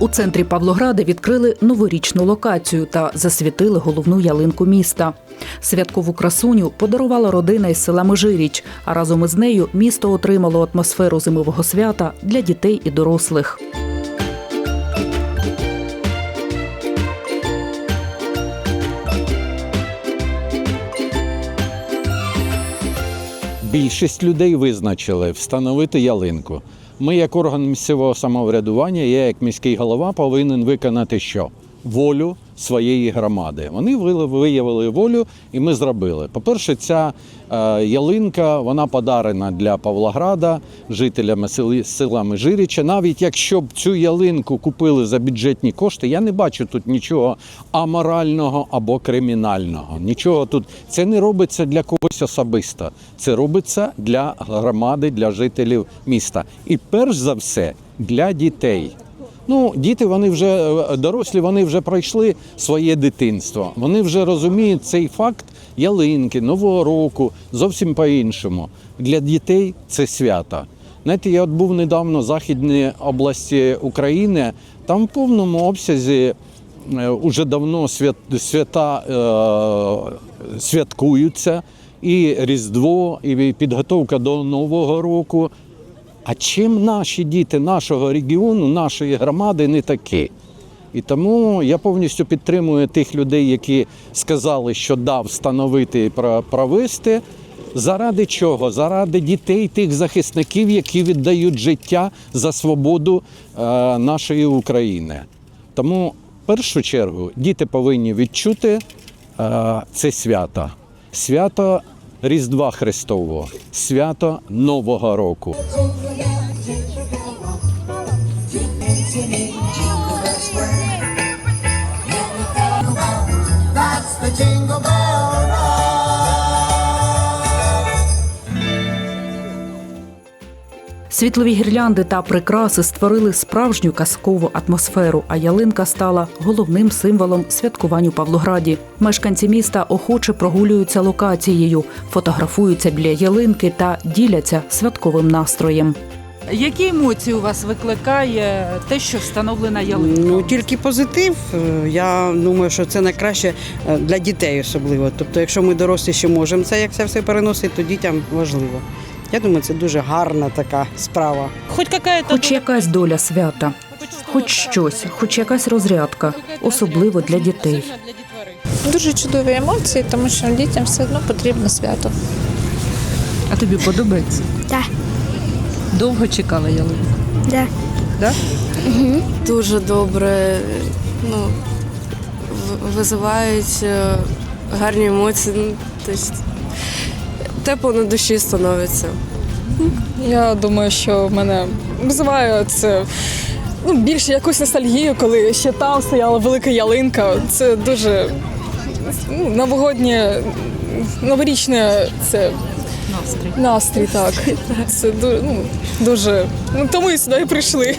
У центрі Павлограда відкрили новорічну локацію та засвітили головну ялинку міста. Святкову красуню подарувала родина із села Межиріч, а разом із нею місто отримало атмосферу зимового свята для дітей і дорослих. Більшість людей визначили встановити ялинку. Ми, як орган місцевого самоврядування, я як міський голова повинен виконати що? Волю своєї громади. Вони вили- виявили волю, і ми зробили. По-перше, ця е, ялинка вона подарена для Павлограда, жителями села Межиріча. Навіть якщо б цю ялинку купили за бюджетні кошти, я не бачу тут нічого аморального або кримінального. Нічого тут це не робиться для когось особисто. Це робиться для громади, для жителів міста. І перш за все для дітей. Ну, діти, вони вже е, дорослі, вони вже пройшли своє дитинство. Вони вже розуміють цей факт ялинки, Нового року зовсім по-іншому. Для дітей це свято. Знаєте, я от був недавно в Західній області України, там в повному обсязі е, уже давно свят, свята е, святкуються, і Різдво, і підготовка до Нового року. А чим наші діти нашого регіону, нашої громади не такі? І тому я повністю підтримую тих людей, які сказали, що да, встановити і провести. Заради чого? Заради дітей, тих захисників, які віддають життя за свободу е, нашої України. Тому в першу чергу діти повинні відчути е, це свято. Свято Різдва Христового, свято Нового року. Світлові гірлянди та прикраси створили справжню казкову атмосферу, а ялинка стала головним символом святкувань у Павлограді. Мешканці міста охоче прогулюються локацією, фотографуються біля ялинки та діляться святковим настроєм. Які емоції у вас викликає те, що встановлена ялинка? Ну тільки позитив. Е, Я думаю, що це найкраще е, для дітей особливо. Тобто, якщо ми дорослі ще можемо це як це все переносити, то дітям важливо. Я думаю, це дуже гарна така справа. Хоч какая-то Хоч якась доля свята, хоч щось, хоч якась розрядка, особливо для дітей. Дуже чудові емоції, тому що дітям все одно потрібно свято. А тобі подобається? Так. Довго чекала ялинку? Да. Да? дуже добре, ну, визивають е, гарні емоції. ну, Тобто, тепло на душі становиться. Я думаю, що мене визиває це ну, більше якусь ностальгію, коли ще там стояла велика ялинка. Це дуже ну, новогоднє, новорічне це Настрій. настрій, так. Це ду- ну, дуже. Ну, тому і сюди прийшли.